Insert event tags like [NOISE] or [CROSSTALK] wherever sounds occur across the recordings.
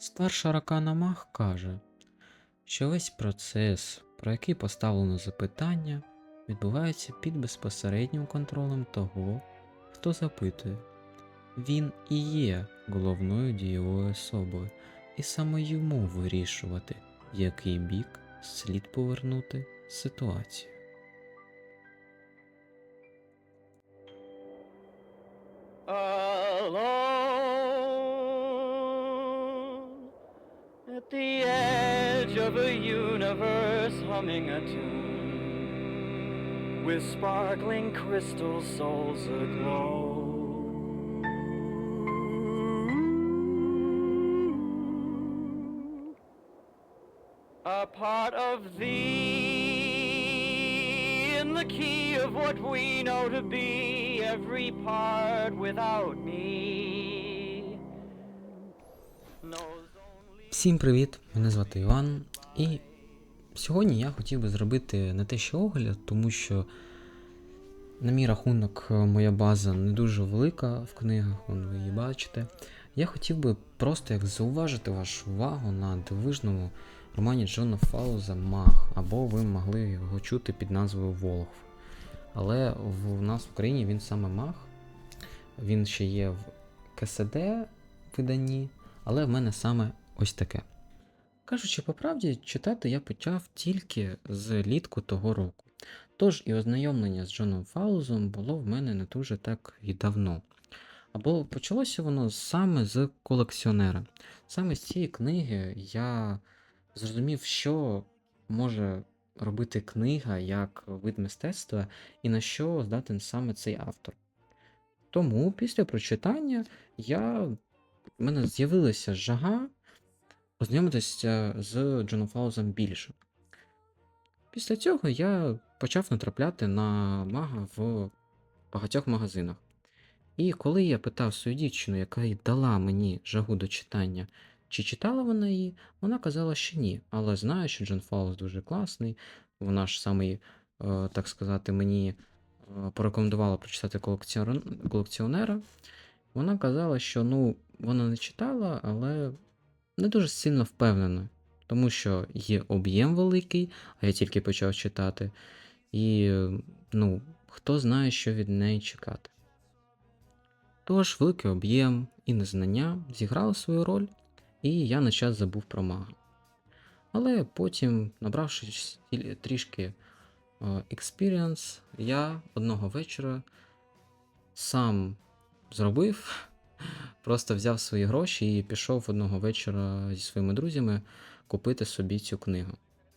Старша Ракана Мах каже, що весь процес, про який поставлено запитання, відбувається під безпосереднім контролем того, хто запитує. Він і є головною дієвою особою, і саме йому вирішувати, який бік слід повернути ситуацію. alone at the edge of a universe humming a tune with sparkling crystal souls aglow. A part of thee in the key of what we know to be every part without me Всім привіт! Мене звати Іван, і сьогодні я хотів би зробити не те, що огляд, тому що, на мій рахунок, е, моя база не дуже велика в книгах, вон ви її бачите. Я хотів би просто як зауважити вашу увагу на дивижному романі Джона Фауза Мах, або ви могли його чути під назвою Волхв. Але в нас в Україні він саме Мах. Він ще є в КСД виданні, але в мене саме ось таке. Кажучи по правді, читати я почав тільки з літку того року. Тож і ознайомлення з Джоном Фаузом було в мене не дуже так і давно. Або почалося воно саме з колекціонера. Саме з цієї книги я зрозумів, що може робити книга як вид мистецтва і на що здатен саме цей автор. Тому після прочитання я в мене з'явилася жага познайомитися з Джоном Фаузом більше. Після цього я почав натрапляти на мага в багатьох магазинах. І коли я питав свою дівчину, яка й дала мені жагу до читання, чи читала вона її, вона казала, що ні. Але знаю, що Джон Фауз дуже класний. Вона ж саме, так сказати, мені е, порекомендувала прочитати колекціонера. Вона казала, що ну, вона не читала, але не дуже сильно впевнена, тому що є об'єм великий, а я тільки почав читати. І ну, хто знає, що від неї чекати. Тож, великий об'єм і незнання зіграли свою роль, і я на час забув про мага. Але потім, набравшись трішки експіріанс, я одного вечора сам зробив, просто взяв свої гроші і пішов одного вечора зі своїми друзями купити собі цю книгу.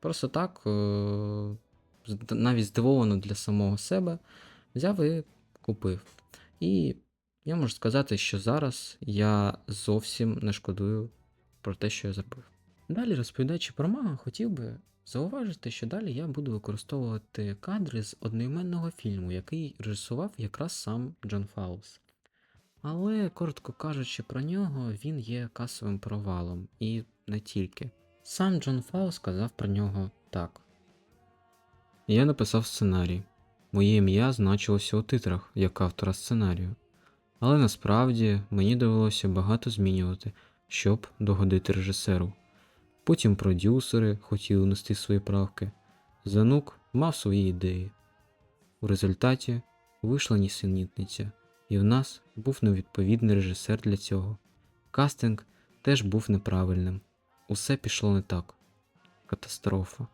Просто так, е, навіть здивовано для самого себе, взяв і купив. І я можу сказати, що зараз я зовсім не шкодую про те, що я зробив. Далі, розповідаючи про мага, хотів би зауважити, що далі я буду використовувати кадри з одноіменного фільму, який режисував якраз сам Джон Фаус. Але, коротко кажучи про нього, він є касовим провалом, і не тільки. Сам Джон Фаус сказав про нього так. Я написав сценарій. Моє ім'я значилося у титрах як автора сценарію. Але насправді мені довелося багато змінювати, щоб догодити режисеру. Потім продюсери хотіли внести свої правки. Занук мав свої ідеї. У результаті вийшла нісенітниця, і в нас був невідповідний режисер для цього. Кастинг теж був неправильним. Усе пішло не так. Катастрофа.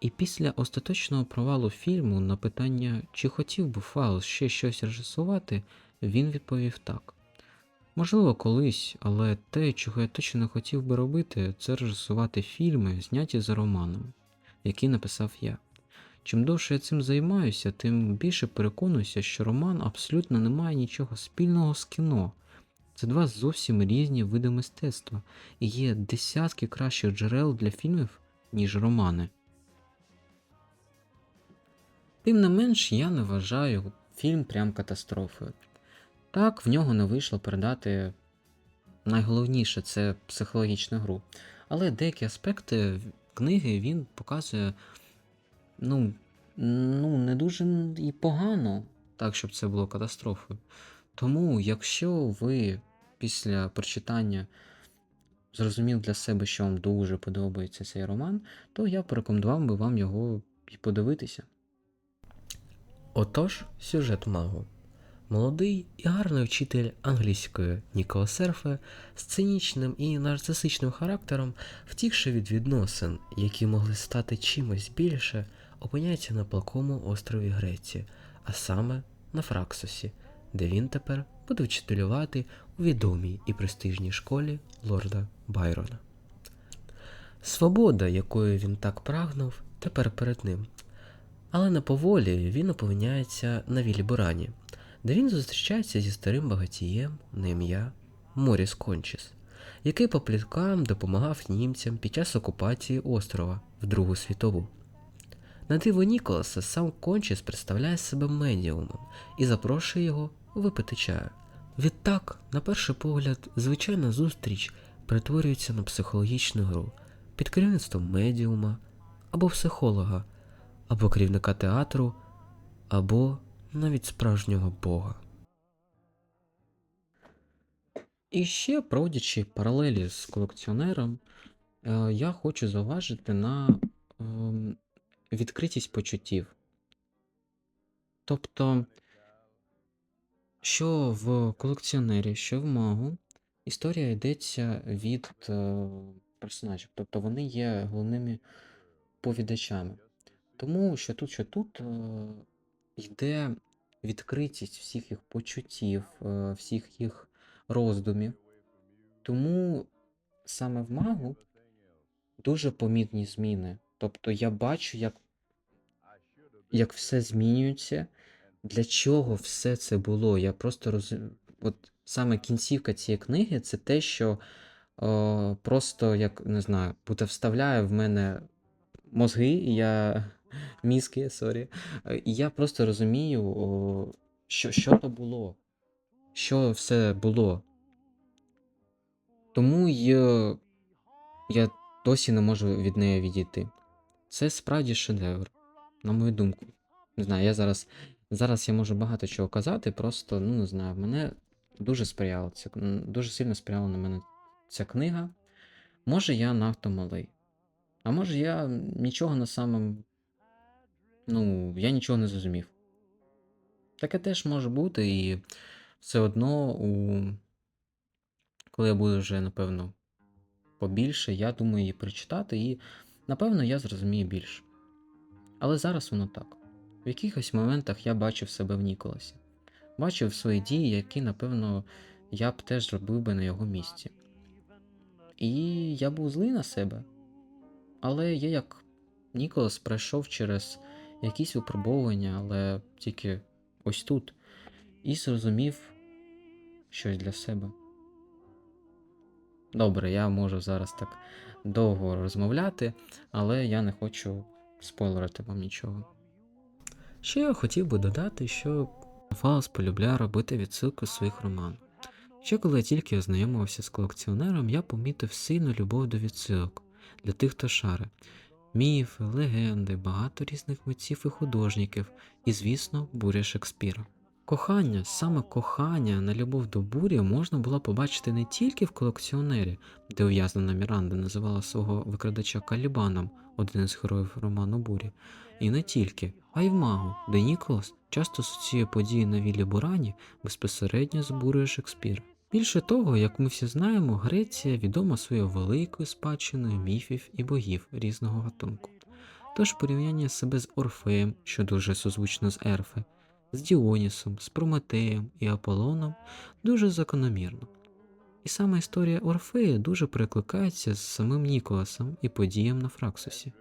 І після остаточного провалу фільму на питання, чи хотів би Фаус ще щось режисувати, він відповів так. Можливо, колись, але те, чого я точно не хотів би робити, це режисувати фільми, зняті за романом, який написав я. Чим довше я цим займаюся, тим більше переконуюся, що роман абсолютно не має нічого спільного з кіно. Це два зовсім різні види мистецтва, і є десятки кращих джерел для фільмів, ніж романи. Тим не менш, я не вважаю фільм прям катастрофою. Так, в нього не вийшло передати найголовніше це психологічну гру. Але деякі аспекти книги він показує ну, ну, не дуже і погано, так, щоб це було катастрофою. Тому, якщо ви після прочитання зрозумів для себе, що вам дуже подобається цей роман, то я порекомендував би вам його і подивитися. Отож, сюжет магу. Молодий і гарний вчитель англійської Нікола Серфе з цинічним і нарцисичним характером, втікши від відносин, які могли стати чимось більше, опиняється на палкому острові Греції, а саме на Фраксосі, де він тепер буде вчителювати у відомій і престижній школі лорда Байрона. Свобода, якої він так прагнув, тепер перед ним. Але на поволі він опиняється на вілі Бурані, де він зустрічається зі старим багатієм на ім'я Моріс Кончіс, який по пліткам допомагав німцям під час окупації острова в Другу світову. На диво Ніколаса сам Кончіс представляє себе медіумом і запрошує його випити чаю. Відтак, на перший погляд, звичайна зустріч перетворюється на психологічну гру під керівництвом медіума або психолога, або керівника театру, або навіть справжнього бога. І ще, проводячи паралелі з колекціонером, е, я хочу зауважити на ем, відкритість почуттів. Тобто, що в колекціонері, що в магу, історія йдеться від е, персонажів. Тобто вони є головними повідачами. Тому що тут, що тут е, йде відкритість всіх їх почуттів, е, всіх їх роздумів. Тому саме в магу дуже помітні зміни. Тобто я бачу, як, як все змінюється, для чого все це було. Я просто розумію. От саме кінцівка цієї книги це те, що е, просто, як не знаю, буде вставляє в мене мозги, і я [LAUGHS] мізки, сорі. Е, І я просто розумію, о, що, що то було, що все було. Тому я, я досі не можу від неї відійти. Це справді шедевр, на мою думку. Не знаю, я зараз. Зараз я можу багато чого казати, просто, ну не знаю, мене дуже сприяла ця, дуже сильно сприяла на мене ця книга. Може, я надто малий. А може, я нічого на самом. Ну, я нічого не зрозумів. Таке теж може бути, і все одно, у... коли я буду вже, напевно, побільше, я думаю її прочитати, і, напевно, я зрозумію більше. Але зараз воно так. В якихось моментах я бачив себе в Ніколасі. Бачив свої дії, які, напевно, я б теж зробив би на його місці. І я був злий на себе. Але я як Ніколас пройшов через якісь випробовування, але тільки ось тут, і зрозумів щось для себе. Добре, я можу зараз так довго розмовляти, але я не хочу спойлерити вам нічого. Ще я хотів би додати, що Фаус полюбляє робити відсилки у своїх романах. Ще коли я тільки ознайомився з колекціонером, я помітив сильну любов до відсилок для тих, хто шари. Міфи, легенди, багато різних митців і художників, і, звісно, буря Шекспіра. Кохання, саме кохання на любов до бурі можна було побачити не тільки в колекціонері, де ув'язнена Міранда називала свого викрадача Калібаном, один із героїв роману Бурі, і не тільки, а й в магу, де Ніколас часто асоціює події на віллі Бурані безпосередньо з бурею Шекспіра. Більше того, як ми всі знаємо, Греція відома своєю великою спадщиною міфів і богів різного гатунку. Тож порівняння себе з Орфеєм, що дуже созвучно з Ерфе, з Діонісом, з Прометеєм і Аполлоном дуже закономірно. І саме історія Орфея дуже перекликається з самим Ніколасом і подіям на Фраксусі.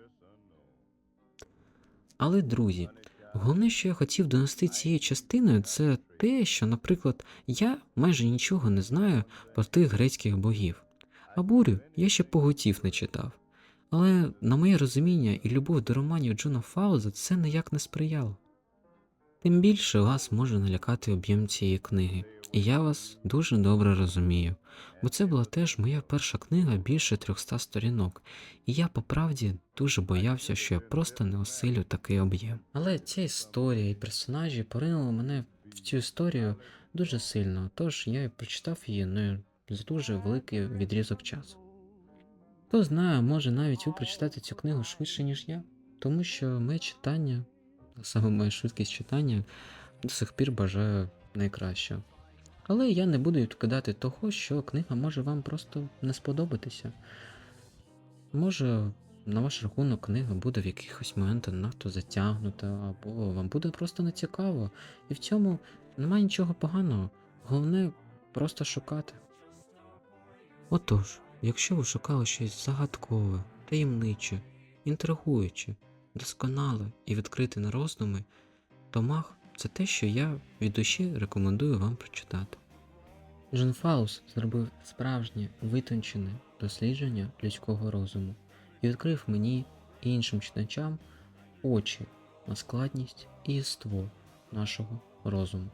Але, друзі, головне, що я хотів донести цією частиною, це те, що, наприклад, я майже нічого не знаю про тих грецьких богів, а бурю я ще поготів не читав. Але на моє розуміння і любов до романів Джона Фауза це ніяк не сприяло. Тим більше вас може налякати об'єм цієї книги, і я вас дуже добре розумію, бо це була теж моя перша книга більше 300 сторінок, і я по правді дуже боявся, що я просто не осилю такий об'єм. Але ця історія і персонажі поринули мене в цю історію дуже сильно, тож я і прочитав її не за дуже великий відрізок часу. Хто знає, може навіть ви прочитати цю книгу швидше, ніж я, тому що моє читання, саме моя швидкість читання, до сих пір бажаю найкращого. Але я не буду відкидати того, що книга може вам просто не сподобатися. Може, на ваш рахунок книга буде в якихось моментах надто затягнута, або вам буде просто нецікаво. І в цьому немає нічого поганого. Головне просто шукати. Отож, якщо ви шукали щось загадкове, таємниче, інтригуюче, досконале і відкрити на роздуми, то мах це те, що я від душі рекомендую вам прочитати. Джон Фаус зробив справжнє витончене дослідження людського розуму і відкрив мені і іншим читачам очі на складність і єство нашого розуму.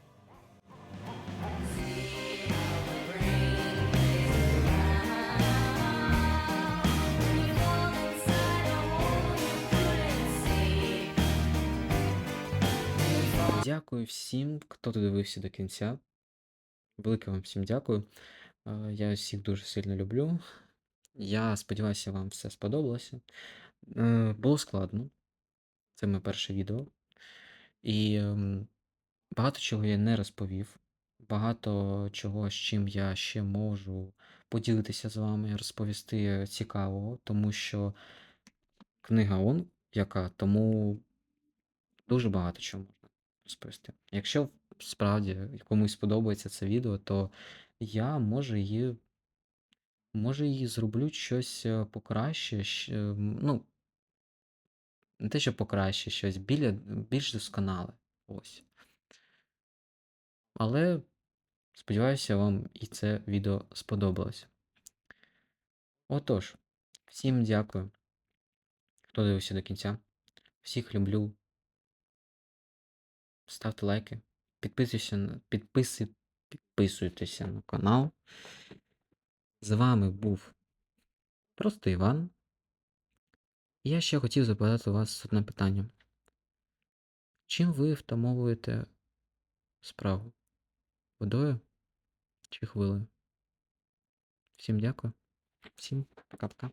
Дякую всім, хто додивився до кінця. Велике вам всім дякую. Е, Я всіх дуже сильно люблю. Я сподіваюся, вам все сподобалося. Е, Було складно. Це моє перше відео. І ем, багато чого я не розповів. Багато чого, з чим я ще можу поділитися з вами, розповісти цікавого, тому що книга он яка, тому дуже багато чого розповісти. Якщо справді комусь сподобається це відео, то я може її, може її зроблю щось е, покраще, е, ну, не те, що покраще, щось біля, більш досконале. Ось. Але сподіваюся, вам і це відео сподобалось. Отож, всім дякую, хто дивився до кінця. Всіх люблю. Ставте лайки, підписуйся, на- підписи, підписуйтеся на канал. З вами був просто Іван. Я ще хотів запитати вас одне питання. Чим ви втамовуєте справу? Водою чи хвилею? Всім дякую. Всім пока-пока.